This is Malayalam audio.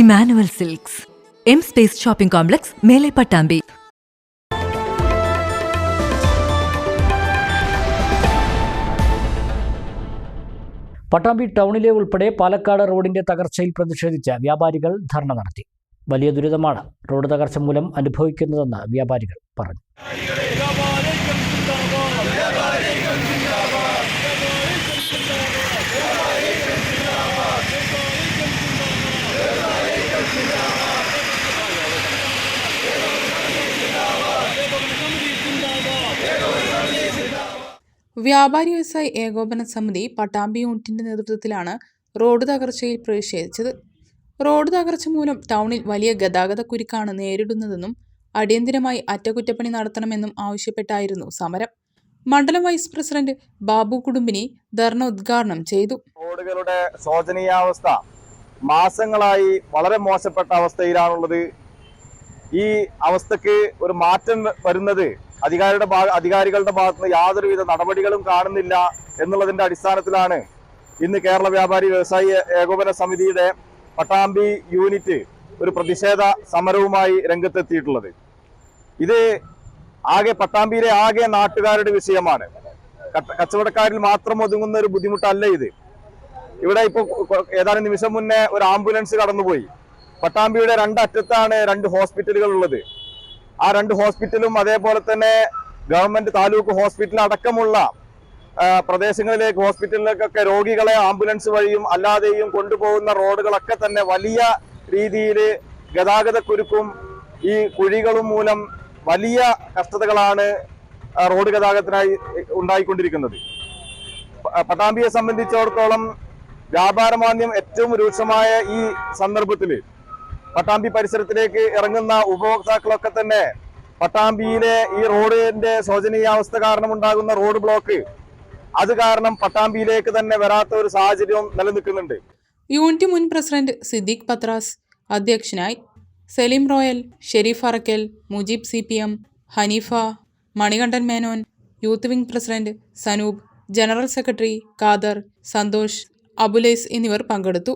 Emmanuel silks. M space shopping complex Mele Pattambi. Pattambi ടൗണിലെ ഉൾപ്പെടെ പാലക്കാട് റോഡിന്റെ തകർച്ചയിൽ പ്രതിഷേധിച്ച വ്യാപാരികൾ ധർണ നടത്തി. വലിയ ദുരിതമാണ് റോഡ് തകർച്ച മൂലം അനുഭവിക്കുന്നതെന്ന് വ്യാപാരികൾ പറഞ്ഞു. വ്യാപാരി വ്യവസായി ഏകോപന സമിതി പട്ടാമ്പി യൂണിറ്റിന്റെ നേതൃത്വത്തിലാണ് റോഡ് തകർച്ചയിൽ പ്രതിഷേധിച്ചത്. റോഡ് തകർച്ച മൂലം ടൗണിൽ വലിയ ഗതാഗത കുരുക്കാണ് നേരിടുന്നതെന്നും അടിയന്തിരമായി അറ്റകുറ്റപ്പണി നടത്തണമെന്നും ആവശ്യപ്പെട്ടായിരുന്നു സമരം. മണ്ഡലം വൈസ് പ്രസിഡന്റ് ബാബു കുടുംബിനി ധർണ ഉദ്ഘാടനം ചെയ്തു. റോഡുകളുടെ ശോചനീയാവസ്ഥ മാസങ്ങളായി വളരെ മോശപ്പെട്ട അവസ്ഥയിലാണുള്ളത്. ഈ അവസ്ഥക്ക് ഒരു മാറ്റം വരുന്നത് അധികാരിയുടെ ഭാഗ അധികാരികളുടെ ഭാഗത്ത് നിന്ന് യാതൊരുവിധ നടപടികളും കാണുന്നില്ല എന്നുള്ളതിന്റെ അടിസ്ഥാനത്തിലാണ് ഇന്ന് കേരള വ്യാപാരി വ്യവസായി ഏകോപന സമിതിയുടെ പട്ടാമ്പി യൂണിറ്റ് ഒരു പ്രതിഷേധ സമരവുമായി രംഗത്തെത്തിയിട്ടുള്ളത്. ഇത് ആകെ പട്ടാമ്പിയിലെ ആകെ നാട്ടുകാരുടെ വിഷയമാണ്. കച്ചവടക്കാരിൽ മാത്രം ഒതുങ്ങുന്ന ഒരു ബുദ്ധിമുട്ടല്ല ഇത്. ഇവിടെ ഇപ്പൊ ഏതാനും നിമിഷം മുന്നേ ഒരു ആംബുലൻസ് കടന്നുപോയി. പട്ടാമ്പിയുടെ രണ്ടറ്റത്താണ് രണ്ട് ഹോസ്പിറ്റലുകൾ ഉള്ളത്. ആ രണ്ട് ഹോസ്പിറ്റലും അതേപോലെ തന്നെ ഗവൺമെന്റ് താലൂക്ക് ഹോസ്പിറ്റൽ അടക്കമുള്ള പ്രദേശങ്ങളിലേക്ക് ഹോസ്പിറ്റലിലേക്കൊക്കെ രോഗികളെ ആംബുലൻസ് വഴിയും അല്ലാതെയും കൊണ്ടുപോകുന്ന റോഡുകളൊക്കെ തന്നെ വലിയ രീതിയിൽ ഗതാഗത കുരുക്കും ഈ കുഴികളും മൂലം വലിയ കഷ്ടതകളാണ് റോഡ് ഗതാഗതത്തിനായി ഉണ്ടായിക്കൊണ്ടിരിക്കുന്നത്. പട്ടാമ്പിയെ സംബന്ധിച്ചിടത്തോളം വ്യാപാരമാന്യം ഏറ്റവും രൂക്ഷമായ ഈ സന്ദർഭത്തിൽ പട്ടാമ്പി പരിസരത്തിലേക്ക് ഇറങ്ങുന്ന ഉപഭോക്താക്കളൊക്കെ തന്നെ പട്ടാമ്പിയിലെ ഈ റോഡിന്റെ ശോചനീയാവസ്ഥ കാരണം ഉണ്ടാകുന്ന റോഡ് ബ്ലോക്ക്. അത് കാരണം പട്ടാമ്പിയിലേക്ക് തന്നെ വരാത്ത ഒരു സാഹചര്യം നിലനിൽക്കുന്നുണ്ട്. യൂണിറ്റ് മുൻ പ്രസിഡന്റ് സിദ്ദീഖ് പത്രാസ് അധ്യക്ഷനായി Saleem Royal Sherif Arakkal Mujeeb C P M Haneefa Manikandan Menon youth wing president Sanoop general secretary Khader Santhosh Abulais എന്നിവർ പങ്കെടുത്തു.